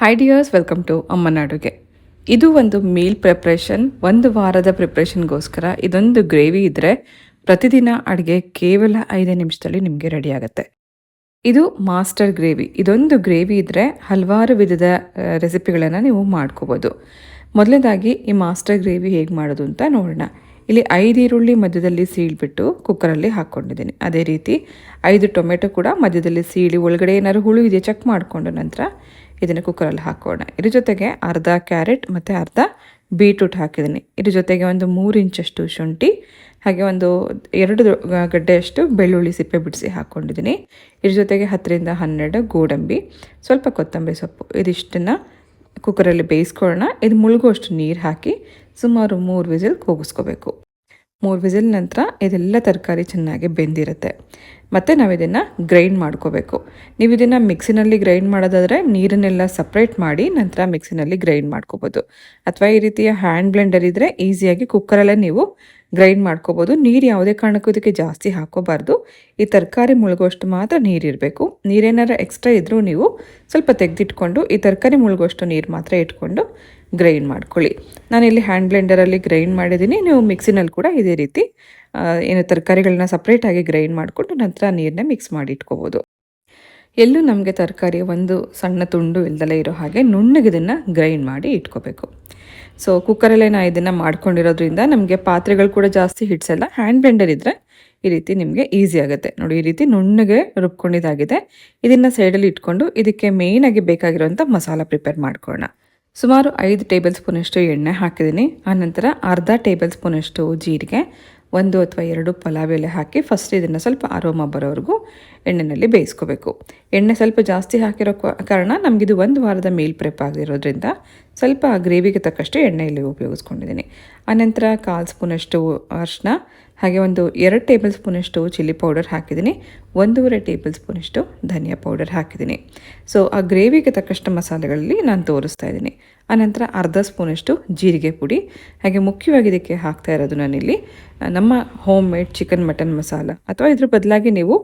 Hi dears welcome to ಅಮ್ಮನ ಅಡುಗೆ ಇದು ಒಂದು ಮೀಲ್ ಪ್ರಿಪ್ರೇಷನ್ ಒಂದು ವಾರದ ಪ್ರಿಪ್ರೇಷನ್ಗೋಸ್ಕರ ಇದೊಂದು ಗ್ರೇವಿ ಇದ್ದರೆ ಪ್ರತಿದಿನ ಅಡುಗೆ ಕೇವಲ ಐದೇ ನಿಮಿಷದಲ್ಲಿ ನಿಮಗೆ ರೆಡಿ ಆಗುತ್ತೆ. ಇದು ಮಾಸ್ಟರ್ ಗ್ರೇವಿ ಇದೊಂದು ಗ್ರೇವಿ ಇದ್ದರೆ ಹಲವಾರು ವಿಧದ ರೆಸಿಪಿಗಳನ್ನು ನೀವು ಮಾಡ್ಕೋಬೋದು. ಮೊದಲನೇದಾಗಿ ಈ ಮಾಸ್ಟರ್ ಗ್ರೇವಿ ಹೇಗೆ ಮಾಡೋದು ಅಂತ ನೋಡೋಣ. ಇಲ್ಲಿ ಐದು ಈರುಳ್ಳಿ ಮಧ್ಯದಲ್ಲಿ ಸೀಳ್ಬಿಟ್ಟು ಕುಕ್ಕರಲ್ಲಿ ಹಾಕ್ಕೊಂಡಿದ್ದೀನಿ. ಅದೇ ರೀತಿ ಐದು ಟೊಮೆಟೊ ಕೂಡ ಮಧ್ಯದಲ್ಲಿ ಸೀಳಿ ಒಳಗಡೆ ಏನಾದ್ರು ಹುಳು ಇದೆಯಾ ಚೆಕ್ ಮಾಡಿಕೊಂಡ ನಂತರ ಇದನ್ನು ಕುಕ್ಕರಲ್ಲಿ ಹಾಕೋಣ. ಇದ್ರ ಜೊತೆಗೆ ಅರ್ಧ ಕ್ಯಾರೆಟ್ ಮತ್ತು ಅರ್ಧ ಬೀಟ್ರೂಟ್ ಹಾಕಿದ್ದೀನಿ. ಇದ್ರ ಜೊತೆಗೆ ಒಂದು ಮೂರು ಇಂಚಷ್ಟು ಶುಂಠಿ, ಹಾಗೆ ಒಂದು ಎರಡು ಗಡ್ಡೆಯಷ್ಟು ಬೆಳ್ಳುಳ್ಳಿ ಸಿಪ್ಪೆ ಬಿಡಿಸಿ ಹಾಕ್ಕೊಂಡಿದ್ದೀನಿ ಇದ್ರ ಜೊತೆಗೆ ಹತ್ತರಿಂದ ಹನ್ನೆರಡು ಗೋಡಂಬಿ, ಸ್ವಲ್ಪ ಕೊತ್ತಂಬರಿ ಸೊಪ್ಪು, ಇದಿಷ್ಟನ್ನು ಕುಕ್ಕರಲ್ಲಿ ಬೇಯಿಸ್ಕೊಳ್ಳೋಣ. ಇದು ಮುಳುಗುವಷ್ಟು ನೀರು ಹಾಕಿ ಸುಮಾರು ಮೂರು ವಿಸಿಲ್ ಕೂಗಿಸ್ಕೋಬೇಕು. ಮೂರು ವಿಸಿಲ್ ನಂತರ ಇದೆಲ್ಲ ತರಕಾರಿ ಚೆನ್ನಾಗಿ ಬೆಂದಿರುತ್ತೆ. ಮತ್ತು ನಾವು ಇದನ್ನು ಗ್ರೈಂಡ್ ಮಾಡ್ಕೋಬೇಕು. ನೀವು ಇದನ್ನು ಮಿಕ್ಸಿನಲ್ಲಿ ಗ್ರೈಂಡ್ ಮಾಡೋದಾದರೆ ನೀರನ್ನೆಲ್ಲ ಸಪ್ರೇಟ್ ಮಾಡಿ ನಂತರ ಮಿಕ್ಸಿನಲ್ಲಿ ಗ್ರೈಂಡ್ ಮಾಡ್ಕೋಬೋದು. ಅಥವಾ ಈ ರೀತಿಯ ಹ್ಯಾಂಡ್ ಬ್ಲೆಂಡರ್ ಇದ್ದರೆ ಈಸಿಯಾಗಿ ಕುಕ್ಕರಲ್ಲೇ ನೀವು ಗ್ರೈಂಡ್ ಮಾಡ್ಕೋಬೋದು. ನೀರು ಯಾವುದೇ ಕಾರಣಕ್ಕೂ ಇದಕ್ಕೆ ಜಾಸ್ತಿ ಹಾಕೋಬಾರ್ದು ಈ ತರಕಾರಿ ಮುಳುಗುವಷ್ಟು ಮಾತ್ರ ನೀರಿರಬೇಕು ನೀರೇನಾರು ಎಕ್ಸ್ಟ್ರಾ ಇದ್ದರೂ ನೀವು ಸ್ವಲ್ಪ ತೆಗೆದಿಟ್ಕೊಂಡು ಈ ತರಕಾರಿ ಮುಳುಗುವಷ್ಟು ನೀರು ಮಾತ್ರ ಇಟ್ಕೊಂಡು ಗ್ರೈಂಡ್ ಮಾಡ್ಕೊಳ್ಳಿ. ನಾನಿಲ್ಲಿ ಹ್ಯಾಂಡ್ ಬ್ಲೆಂಡರಲ್ಲಿ ಗ್ರೈಂಡ್ ಮಾಡಿದ್ದೀನಿ. ನೀವು ಮಿಕ್ಸಿನಲ್ಲಿ ಕೂಡ ಇದೇ ರೀತಿ ಏನು ತರಕಾರಿಗಳನ್ನ ಸಪ್ರೇಟಾಗಿ ಗ್ರೈಂಡ್ ಮಾಡಿಕೊಂಡು ನಂತರ ನೀರನ್ನ ಮಿಕ್ಸ್ ಮಾಡಿ ಇಟ್ಕೋಬೋದು ಎಲ್ಲೂ ನಮಗೆ ತರಕಾರಿ ಒಂದು ಸಣ್ಣ ತುಂಡು ಇಲ್ದಲೇ ಇರೋ ಹಾಗೆ ನುಣ್ಣಗೆ ಇದನ್ನು ಗ್ರೈಂಡ್ ಮಾಡಿ ಇಟ್ಕೋಬೇಕು. ಸೊ ಕುಕ್ಕರಲ್ಲೇ ನಾ ಇದನ್ನು ಮಾಡ್ಕೊಂಡಿರೋದ್ರಿಂದ ನಮಗೆ ಪಾತ್ರೆಗಳು ಕೂಡ ಜಾಸ್ತಿ ಹಿಡ್ಸಲ್ಲ. ಹ್ಯಾಂಡ್ ಬ್ಲೆಂಡರ್ ಇದ್ದರೆ ಈ ರೀತಿ ನಿಮಗೆ ಈಸಿ ಆಗುತ್ತೆ. ನೋಡಿ, ಈ ರೀತಿ ನುಣ್ಣಗೆ ರುಬ್ಕೊಂಡಿದ್ದಾಗಿದೆ. ಇದನ್ನು ಸೈಡಲ್ಲಿ ಇಟ್ಕೊಂಡು ಇದಕ್ಕೆ ಮೇಯ್ನಾಗಿ ಬೇಕಾಗಿರುವಂಥ ಮಸಾಲ ಪ್ರಿಪೇರ್ ಮಾಡ್ಕೊಳ್ಳೋಣ. ಸುಮಾರು ಐದು ಟೇಬಲ್ ಸ್ಪೂನಷ್ಟು ಎಣ್ಣೆ ಹಾಕಿದ್ದೀನಿ. ಆನಂತರ ಅರ್ಧ ಟೇಬಲ್ ಸ್ಪೂನಷ್ಟು ಜೀರಿಗೆ ಒಂದು ಅಥವಾ ಎರಡು ಪಲಾವ್ ಎಲೆ ಹಾಕಿ ಫಸ್ಟ್ ಇದನ್ನು ಸ್ವಲ್ಪ ಆರೋಮ ಬರೋವರೆಗೂ ಎಣ್ಣೆಯಲ್ಲಿ ಬೇಯಿಸ್ಕೋಬೇಕು. ಎಣ್ಣೆ ಸ್ವಲ್ಪ ಜಾಸ್ತಿ ಹಾಕಿರೋ ಕಾರಣ ನಮಗಿದು ಒಂದು ವಾರದ ಮೀಲ್ ಪ್ರೆಪ್ ಆಗಿರೋದ್ರಿಂದ ಸ್ವಲ್ಪ ಗ್ರೇವಿಗೆ ತಕ್ಕಷ್ಟು ಎಣ್ಣೆಯಲ್ಲಿ ಉಪಯೋಗಿಸ್ಕೊಂಡಿದ್ದೀನಿ. ಆನಂತರ ಕಾಲು ಸ್ಪೂನಷ್ಟು ಅರಿಶಿನ ಹಾಗೆ ಒಂದು ಎರಡು ಟೇಬಲ್ ಸ್ಪೂನಷ್ಟು ಚಿಲ್ಲಿ ಪೌಡರ್ ಹಾಕಿದ್ದೀನಿ. ಒಂದೂವರೆ ಟೇಬಲ್ ಸ್ಪೂನಷ್ಟು ಧನಿಯಾ ಪೌಡರ್ ಹಾಕಿದ್ದೀನಿ. ಸೊ ಆ ಗ್ರೇವಿಗೆ ತಕ್ಕಷ್ಟು ಮಸಾಲೆಗಳಲ್ಲಿ ನಾನು ತೋರಿಸ್ತಾ ಇದ್ದೀನಿ. ಆನಂತರ ಅರ್ಧ ಸ್ಪೂನಷ್ಟು ಜೀರಿಗೆ ಪುಡಿ. ಹಾಗೆ ಮುಖ್ಯವಾಗಿ ಇದಕ್ಕೆ ಹಾಕ್ತಾ ಇರೋದು ನಾನಿಲ್ಲಿ ನಮ್ಮ home made chicken mutton masala ಅಥವಾ ಇದ್ರ ಬದಲಾಗಿ ನೀವು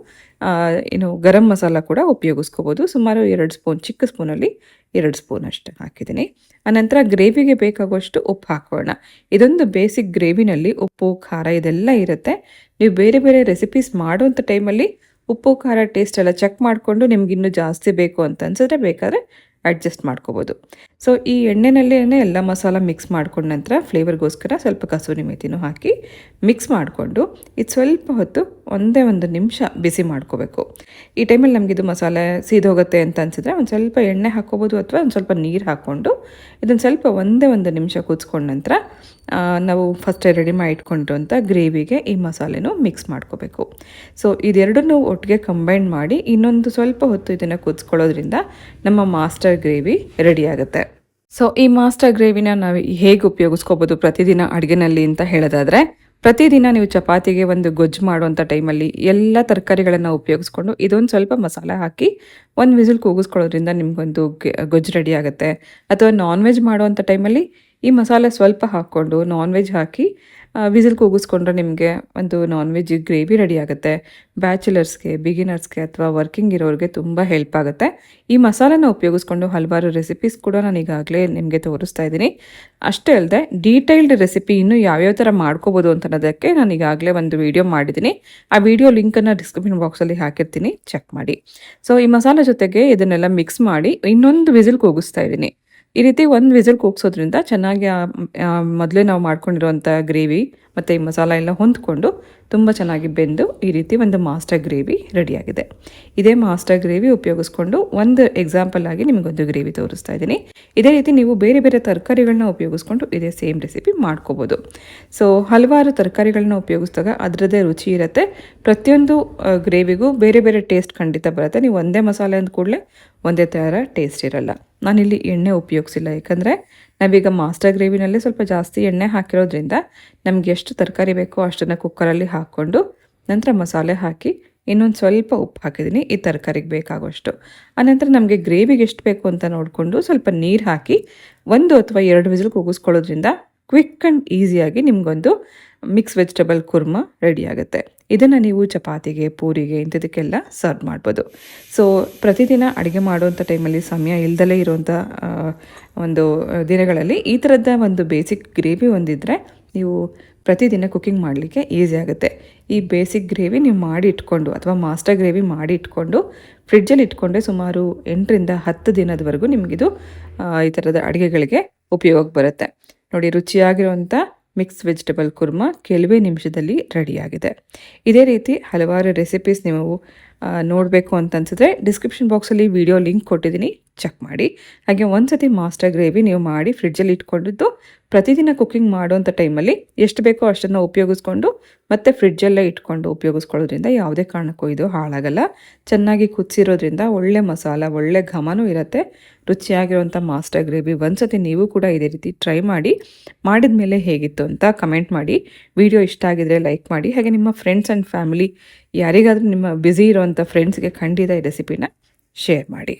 ಏನು ಗರಂ ಮಸಾಲ ಕೂಡ ಉಪಯೋಗಿಸ್ಕೋಬೋದು. ಸುಮಾರು ಎರಡು ಸ್ಪೂನ್, ಚಿಕ್ಕ ಸ್ಪೂನಲ್ಲಿ ಎರಡು ಸ್ಪೂನ್ ಅಷ್ಟು ಹಾಕಿದ್ದೀನಿ. ಆನಂತರ ಗ್ರೇವಿಗೆ ಬೇಕಾಗುವಷ್ಟು ಉಪ್ಪು ಹಾಕೋಣ. ಇದೊಂದು ಬೇಸಿಕ್ ಗ್ರೇವಿನಲ್ಲಿ ಉಪ್ಪು, ಖಾರ ಇದೆಲ್ಲ ಇರುತ್ತೆ. ನೀವು ಬೇರೆ ಬೇರೆ ರೆಸಿಪೀಸ್ ಮಾಡುವಂಥ ಟೈಮಲ್ಲಿ ಉಪ್ಪು, ಖಾರ ಟೇಸ್ಟ್ ಎಲ್ಲ ಚೆಕ್ ಮಾಡಿಕೊಂಡು ನಿಮ್ಗೆ ಇನ್ನೂ ಜಾಸ್ತಿ ಬೇಕು ಅಂತ ಅನ್ಸಿದ್ರೆ ಬೇಕಾದ್ರೆ ಅಡ್ಜಸ್ಟ್ ಮಾಡ್ಕೋಬೋದು. ಸೊ ಈ ಎಣ್ಣೆನಲ್ಲೇ ಎಲ್ಲ ಮಸಾಲ ಮಿಕ್ಸ್ ಮಾಡ್ಕೊಂಡ ನಂತರ ಫ್ಲೇವರ್ಗೋಸ್ಕರ ಸ್ವಲ್ಪ ಕಸೂರಿ ಮೇಥಿನೂ ಹಾಕಿ ಮಿಕ್ಸ್ ಮಾಡಿಕೊಂಡು, ಇದು ಸ್ವಲ್ಪ ಹೊತ್ತು ಒಂದೇ ಒಂದು ನಿಮಿಷ ಬಿಸಿ ಮಾಡ್ಕೋಬೇಕು. ಈ ಟೈಮಲ್ಲಿ ನಮಗಿದು ಮಸಾಲೆ ಸೀದೋಗುತ್ತೆ ಅಂತ ಅನಿಸಿದ್ರೆ ಒಂದು ಸ್ವಲ್ಪ ಎಣ್ಣೆ ಹಾಕ್ಕೋಬೋದು ಅಥವಾ ಒಂದು ಸ್ವಲ್ಪ ನೀರು ಹಾಕ್ಕೊಂಡು ಇದನ್ನು ಸ್ವಲ್ಪ ಒಂದೇ ಒಂದು ನಿಮಿಷ ಕುದಿಸ್ಕೊಂಡ ನಂತರ ನಾವು ಫಸ್ಟೇ ರೆಡಿ ಮಾಡಿ ಇಟ್ಕೊಂಡಿರುವಂಥ ಗ್ರೇವಿಗೆ ಈ ಮಸಾಲೆನೂ ಮಿಕ್ಸ್ ಮಾಡ್ಕೋಬೇಕು. ಸೊ ಇದೆರಡನ್ನೂ ಒಟ್ಟಿಗೆ ಕಂಬೈನ್ ಮಾಡಿ ಇನ್ನೊಂದು ಸ್ವಲ್ಪ ಹೊತ್ತು ಇದನ್ನು ಕುದಿಸ್ಕೊಳ್ಳೋದ್ರಿಂದ ನಮ್ಮ ಮಾಸ್ಟರ್ ಗ್ರೇವಿ ರೆಡಿ ಆಗುತ್ತೆ. ಸೊ ಈ ಮಾಸ್ಟರ್ ಗ್ರೇವಿನ ನಾವು ಹೇಗೆ ಉಪಯೋಗಿಸ್ಕೋಬೋದು ಪ್ರತಿದಿನ ಅಡುಗೆನಲ್ಲಿ ಅಂತ ಹೇಳೋದಾದ್ರೆ ಪ್ರತಿದಿನ ನೀವು ಚಪಾತಿಗೆ ಒಂದು ಗೊಜ್ಜು ಮಾಡುವಂಥ ಟೈಮಲ್ಲಿ ಎಲ್ಲ ತರಕಾರಿಗಳನ್ನು ಉಪಯೋಗಿಸ್ಕೊಂಡು ಇದೊಂದು ಸ್ವಲ್ಪ ಮಸಾಲೆ ಹಾಕಿ ಒಂದು ವಿಸಿಲ್ ಕೂಗಿಸ್ಕೊಳ್ಳೋದ್ರಿಂದ ನಿಮಗೊಂದು ಗೊಜ್ಜು ರೆಡಿ ಆಗುತ್ತೆ. ಅಥವಾ ನಾನ್ ವೆಜ್ ಮಾಡುವಂಥ ಟೈಮಲ್ಲಿ ಈ ಮಸಾಲೆ ಸ್ವಲ್ಪ ಹಾಕ್ಕೊಂಡು ನಾನ್ ವೆಜ್ ಹಾಕಿ ವಿಸಿಲ್ ಕೂಗಿಸ್ಕೊಂಡ್ರೆ ನಿಮಗೆ ಒಂದು ನಾನ್ ವೆಜ್ ಗ್ರೇವಿ ರೆಡಿ ಆಗುತ್ತೆ ಬ್ಯಾಚುಲರ್ಸ್ಗೆ ಬಿಗಿನರ್ಸ್ಗೆ ಅಥವಾ ವರ್ಕಿಂಗ್ ಇರೋರಿಗೆ ತುಂಬ ಹೆಲ್ಪ್ ಆಗುತ್ತೆ. ಈ ಮಸಾಲೆನ ಉಪಯೋಗಿಸ್ಕೊಂಡು ಹಲವಾರು ರೆಸಿಪೀಸ್ ಕೂಡ ನಾನು ಈಗಾಗಲೇ ನಿಮಗೆ ತೋರಿಸ್ತಾ ಇದ್ದೀನಿ. ಅಷ್ಟೇ ಅಲ್ಲದೆ ಡೀಟೈಲ್ಡ್ ರೆಸಿಪಿ ಇನ್ನೂ ಯಾವ್ಯಾವ ಥರ ಮಾಡ್ಕೋಬೋದು ಅಂತ ಅನ್ನೋದಕ್ಕೆ ನಾನು ಈಗಾಗಲೇ ಒಂದು ವಿಡಿಯೋ ಮಾಡಿದ್ದೀನಿ. ಆ ವಿಡಿಯೋ ಲಿಂಕನ್ನು ಡಿಸ್ಕ್ರಿಪ್ಷನ್ ಬಾಕ್ಸಲ್ಲಿ ಹಾಕಿರ್ತೀನಿ ಚೆಕ್ ಮಾಡಿ. ಸೊ ಈ ಮಸಾಲೆ ಜೊತೆಗೆ ಇದನ್ನೆಲ್ಲ ಮಿಕ್ಸ್ ಮಾಡಿ ಇನ್ನೊಂದು ವಿಸಿಲ್ ಕೂಗಿಸ್ತಾ ಇದ್ದೀನಿ. ಈ ರೀತಿ ಒಂದು ವಿಸಿಲ್ ಕೂಗ್ಸೋದ್ರಿಂದ ಚೆನ್ನಾಗಿ ಮೊದಲೇ ನಾವು ಮಾಡ್ಕೊಂಡಿರುವಂಥ ಗ್ರೇವಿ ಮತ್ತು ಈ ಮಸಾಲ ಎಲ್ಲ ಹೊಂದ್ಕೊಂಡು ತುಂಬ ಚೆನ್ನಾಗಿ ಬೆಂದು ಈ ರೀತಿ ಒಂದು ಮಾಸ್ಟರ್ ಗ್ರೇವಿ ರೆಡಿಯಾಗಿದೆ. ಇದೇ ಮಾಸ್ಟರ್ ಗ್ರೇವಿ ಉಪಯೋಗಿಸ್ಕೊಂಡು ಒಂದು ಎಕ್ಸಾಂಪಲ್ ಆಗಿ ನಿಮಗೊಂದು ಗ್ರೇವಿ ತೋರಿಸ್ತಾ ಇದ್ದೀನಿ. ಇದೇ ರೀತಿ ನೀವು ಬೇರೆ ಬೇರೆ ತರಕಾರಿಗಳನ್ನ ಉಪಯೋಗಿಸ್ಕೊಂಡು ಇದೇ ಸೇಮ್ ರೆಸಿಪಿ ಮಾಡ್ಕೋಬೋದು. ಸೊ ಹಲವಾರು ತರಕಾರಿಗಳನ್ನ ಉಪಯೋಗಿಸಿದಾಗ ಅದರದ್ದೇ ರುಚಿ ಇರುತ್ತೆ. ಪ್ರತಿಯೊಂದು ಗ್ರೇವಿಗೂ ಬೇರೆ ಬೇರೆ ಟೇಸ್ಟ್ ಖಂಡಿತ ಬರುತ್ತೆ. ನೀವು ಒಂದೇ ಮಸಾಲೆ ಅಂದ ಕೂಡಲೇ ಒಂದೇ ಥರ ಟೇಸ್ಟ್ ಇರಲ್ಲ. ನಾನಿಲ್ಲಿ ಎಣ್ಣೆ ಉಪಯೋಗಿಸಿಲ್ಲ. ಯಾಕಂದರೆ ನಾವೀಗ ಮಾಸ್ಟರ್ ಗ್ರೇವಿನಲ್ಲಿ ಸ್ವಲ್ಪ ಜಾಸ್ತಿ ಎಣ್ಣೆ ಹಾಕಿರೋದ್ರಿಂದ ನಮ್ಗೆ ಎಷ್ಟು ತರಕಾರಿ ಬೇಕೋ ಅಷ್ಟನ್ನು ಕುಕ್ಕರಲ್ಲಿ ಹಾಕ್ಕೊಂಡು ನಂತರ ಮಸಾಲೆ ಹಾಕಿ ಇನ್ನೊಂದು ಸ್ವಲ್ಪ ಉಪ್ಪು ಹಾಕಿದ್ದೀನಿ. ಈ ತರಕಾರಿಗೆ ಬೇಕಾಗುವಷ್ಟು. ಆನಂತರ ನಮಗೆ ಗ್ರೇವಿಗೆ ಎಷ್ಟು ಬೇಕು ಅಂತ ನೋಡಿಕೊಂಡು ಸ್ವಲ್ಪ ನೀರು ಹಾಕಿ ಒಂದು ಅಥವಾ ಎರಡು ವಿಸಿಲ್ ಕೂಗಿಸ್ಕೊಳ್ಳೋದ್ರಿಂದ ಕ್ವಿಕ್ ಆ್ಯಂಡ್ ಈಸಿಯಾಗಿ ನಿಮಗೊಂದು ಮಿಕ್ಸ್ ವೆಜಿಟಬಲ್ ಕುರ್ಮ ರೆಡಿ ಆಗುತ್ತೆ. ಇದನ್ನು ನೀವು ಚಪಾತಿಗೆ, ಪೂರಿಗೆ ಇಂಥದಕ್ಕೆಲ್ಲ ಸರ್ವ್ ಮಾಡ್ಬೋದು. ಸೊ ಪ್ರತಿದಿನ ಅಡುಗೆ ಮಾಡುವಂಥ ಟೈಮಲ್ಲಿ ಸಮಯ ಇಲ್ದಲೇ ಇರುವಂಥ ಒಂದು ದಿನಗಳಲ್ಲಿ ಈ ಥರದ ಒಂದು ಬೇಸಿಕ್ ಗ್ರೇವಿ ಒಂದಿದ್ರೆ ನೀವು ಪ್ರತಿದಿನ ಕುಕ್ಕಿಂಗ್ ಮಾಡಲಿಕ್ಕೆ ಈಸಿ ಆಗುತ್ತೆ. ಈ ಬೇಸಿಕ್ ಗ್ರೇವಿ ನೀವು ಮಾಡಿ ಇಟ್ಕೊಂಡು ಅಥವಾ ಮಾಸ್ಟರ್ ಗ್ರೇವಿ ಮಾಡಿ ಇಟ್ಕೊಂಡು ಫ್ರಿಡ್ಜಲ್ಲಿ ಇಟ್ಕೊಂಡ್ರೆ ಸುಮಾರು ಎಂಟರಿಂದ ಹತ್ತು ದಿನದವರೆಗೂ ನಿಮಗಿದು ಈ ಥರದ ಅಡುಗೆಗಳಿಗೆ ಉಪಯೋಗ ಬರುತ್ತೆ. ನೋಡಿ ರುಚಿಯಾಗಿರುವಂಥ ಮಿಕ್ಸ್ ವೆಜಿಟೇಬಲ್ ಕುರ್ಮ ಕೆಲವೇ ನಿಮಿಷದಲ್ಲಿ ರೆಡಿಯಾಗಿದೆ ಇದೇ ರೀತಿ ಹಲವಾರು ರೆಸಿಪೀಸ್ ನೀವು ನೋಡಬೇಕು ಅಂತ ಅನ್ಸಿದ್ರೆ ಡಿಸ್ಕ್ರಿಪ್ಷನ್ ಬಾಕ್ಸಲ್ಲಿ ವಿಡಿಯೋ ಲಿಂಕ್ ಕೊಟ್ಟಿದ್ದೀನಿ. ಚೆಕ್ ಮಾಡಿ. ಹಾಗೆ ಒಂದ್ಸತಿ ಮಾಸ್ಟರ್ ಗ್ರೇವಿ ನೀವು ಮಾಡಿ ಫ್ರಿಡ್ಜಲ್ಲಿ ಇಟ್ಕೊಂಡಿದ್ದು, ಪ್ರತಿದಿನ ಕುಕ್ಕಿಂಗ್ ಮಾಡುವಂಥ ಟೈಮಲ್ಲಿ ಎಷ್ಟು ಬೇಕೋ ಅಷ್ಟನ್ನು ಉಪಯೋಗಿಸ್ಕೊಂಡು ಮತ್ತೆ ಫ್ರಿಡ್ಜಲ್ಲೇ ಇಟ್ಕೊಂಡು ಉಪಯೋಗಿಸ್ಕೊಳ್ಳೋದ್ರಿಂದ ಯಾವುದೇ ಕಾರಣಕ್ಕೂ ಇದು ಹಾಳಾಗಲ್ಲ. ಚೆನ್ನಾಗಿ ಕುದಿಸಿರೋದ್ರಿಂದ ಒಳ್ಳೆ ಮಸಾಲ, ಒಳ್ಳೆ ಘಮನೂ ಇರುತ್ತೆ. ರುಚಿಯಾಗಿರುವಂಥ ಮಾಸ್ಟರ್ ಗ್ರೇವಿ ಒಂದ್ಸತಿ ನೀವು ಕೂಡ ಇದೇ ರೀತಿ ಟ್ರೈ ಮಾಡಿ, ಮಾಡಿದ ಮೇಲೆ ಹೇಗಿತ್ತು ಅಂತ ಕಮೆಂಟ್ ಮಾಡಿ. ವಿಡಿಯೋ ಇಷ್ಟ ಆಗಿದ್ರೆ ಲೈಕ್ ಮಾಡಿ. ಹಾಗೆ ನಿಮ್ಮ ಫ್ರೆಂಡ್ಸ್ ಆ್ಯಂಡ್ ಫ್ಯಾಮಿಲಿ ಯಾರಿಗಾದರೂ ನಿಮ್ಮ ಬ್ಯುಸಿ ಇರೋವಂಥ ಫ್ರೆಂಡ್ಸ್ಗೆ ಖಂಡಿತ ಈ ರೆಸಿಪಿನ ಶೇರ್ ಮಾಡಿ.